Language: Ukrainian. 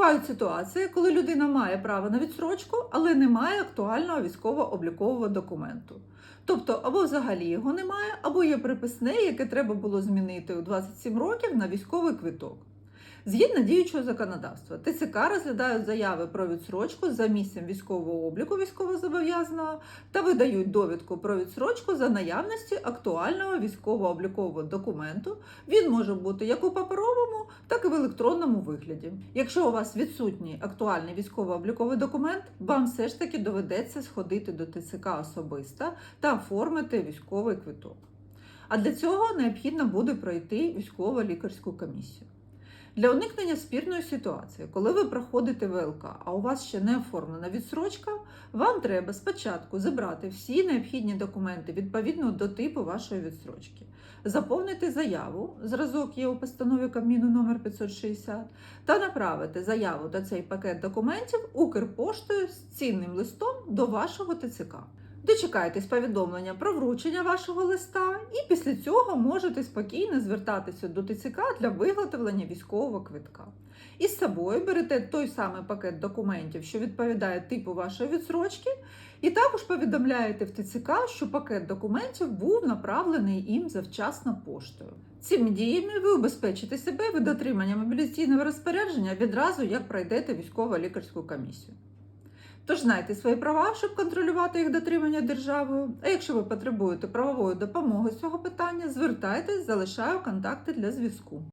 Бувають ситуації, коли людина має право на відсрочку, але не має актуального військово-облікового документу. Тобто, або взагалі його немає, або є приписне, яке треба було змінити у 27 років на військовий квиток. Згідно діючого законодавства, ТЦК розглядають заяви про відсрочку за місцем військового обліку військовозобов'язаного та видають довідку про відсрочку за наявності актуального військово-облікового документу. Він може бути як у паперовому, так і в електронному вигляді. Якщо у вас відсутній актуальний військово-обліковий документ, вам все ж таки доведеться сходити до ТЦК особисто та оформити військовий квиток. А для цього необхідно буде пройти військово-лікарську комісію. Для уникнення спірної ситуації, коли ви проходите ВЛК, а у вас ще не оформлена відсрочка, вам треба спочатку забрати всі необхідні документи відповідно до типу вашої відсрочки, заповнити заяву, зразок є у постанові Кабміну номер 560, та направити заяву та цей пакет документів Укрпоштою з цінним листом до вашого ТЦК. Дочекайтесь повідомлення про вручення вашого листа, і після цього можете спокійно звертатися до ТЦК для виготовлення військового квитка. І з собою берете той самий пакет документів, що відповідає типу вашої відсрочки, і також повідомляєте в ТЦК, що пакет документів був направлений їм завчасно поштою. Цими діями ви убезпечите себе від отримання мобілізаційного розпорядження відразу, як пройдете військово-лікарську комісію. Тож знайте свої права, щоб контролювати їх дотримання державою. А якщо ви потребуєте правової допомоги з цього питання, звертайтесь, залишаю контакти для зв'язку.